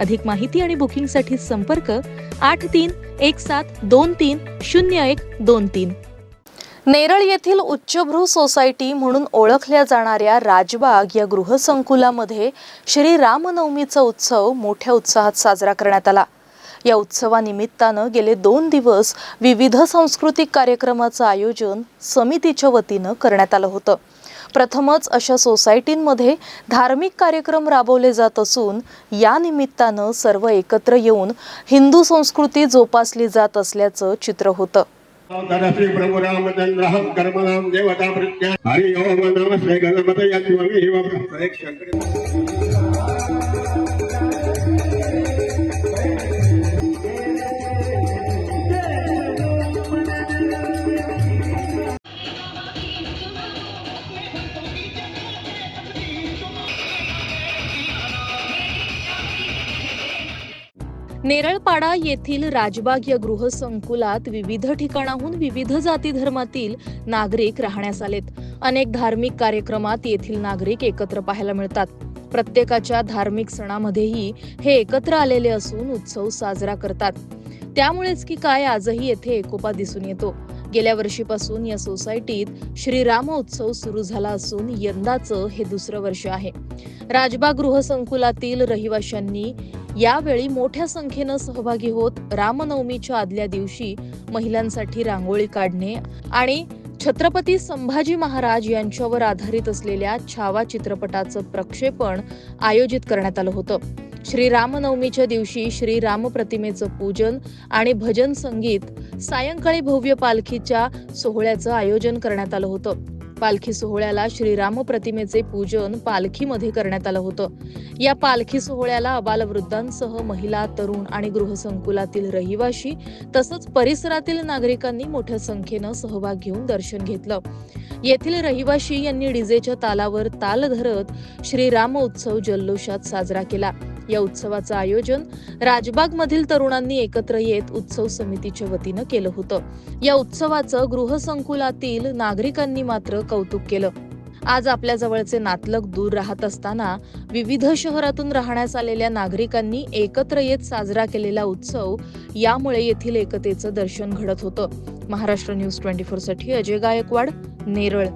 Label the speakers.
Speaker 1: अधिक माहिती आणि बुकिंगसाठी संपर्क आठ तीन एक सात दोन तीन शून्य एक दोन तीन. नेरळ येथील उच्चभ्रू सोसायटी म्हणून ओळखल्या जाणाऱ्या राजबाग या गृहसंकुलामध्ये श्री रामनवमीचा उत्सव मोठ्या उत्साहात साजरा करण्यात आला. या उत्सवानिमित्तानं गेले दोन दिवस विविध सांस्कृतिक कार्यक्रमाचं आयोजन समितीच्या वतीनं करण्यात आलं होतं. प्रथमच अशा सोसायटींमध्ये धार्मिक कार्यक्रम राबवले जात असून या निमित्तानं सर्व एकत्र येऊन हिंदू संस्कृती जोपासली जात असल्याचं चित्र होतं.
Speaker 2: प्रभु कर्मणाम देवता प्रत्या हरि ओम नमस्ते गणपतये
Speaker 1: नेरळपाडा येथील राजबाग या गृहसंकुलात विविध ठिकाणाहून विविध जाती धर्मातील नागरिक राहण्यास आलेत. अनेक धार्मिक कार्यक्रमात येथील नागरिक एकत्र पाहायला मिळतात. प्रत्येकाच्या धार्मिक सणामध्येही हे एकत्र आलेले असून उत्सव साजरा करतात. त्यामुळेच की काय आजही येथे एकोपा दिसून येतो. गेल्या वर्षीपासून या सोसायटीत श्रीराम उत्सव सुरू झाला असून यंदाचं हे दुसरं वर्ष आहे. राजबाग गृहसंकुलातील रहिवाशांनी यावेळी मोठ्या संख्येनं सहभागी होत रामनवमीच्या आदल्या दिवशी महिलांसाठी रांगोळी काढणे आणि छत्रपती संभाजी महाराज यांच्यावर आधारित असलेल्या छावा चित्रपटाचं प्रक्षेपण आयोजित करण्यात आलं होतं. श्री रामनवमीच्या दिवशी श्री राम प्रतिमेचं पूजन आणि भजन संगीत सायंकाळी भव्य पालखीच्या सोहळ्याचं आयोजन करण्यात आलं होतं. पालखी सोहळ्याला श्रीराम प्रतिमेचे पूजन पालखीमध्ये करण्यात आलं होतं. या पालखी सोहळ्याला अबालवृद्धांसह महिला तरुण आणि गृहसंकुलातील रहिवाशी तसंच परिसरातील नागरिकांनी मोठ्या संख्येनं सहभाग घेऊन दर्शन घेतलं. येथील रहिवाशी यांनी डीजेच्या तालावर ताल धरत श्रीराम उत्सव जल्लोषात साजरा केला. या उत्सवाचं आयोजन राजबाग मधील तरुणांनी एकत्र येत उत्सव समितीच्या वतीनं केलं होतं. या उत्सवाचं गृहसंकुलातील नागरिकांनी मात्र कौतुक केलं. आज आपल्या जवळचे नातलग दूर राहत असताना विविध शहरातून राहण्यास आलेल्या नागरिकांनी एकत्र येत साजरा केलेला उत्सव यामुळे येथील एकतेचं दर्शन घडत होतं. महाराष्ट्र न्यूज ट्वेंटी फोरसाठी अजय गायकवाड नेरळ.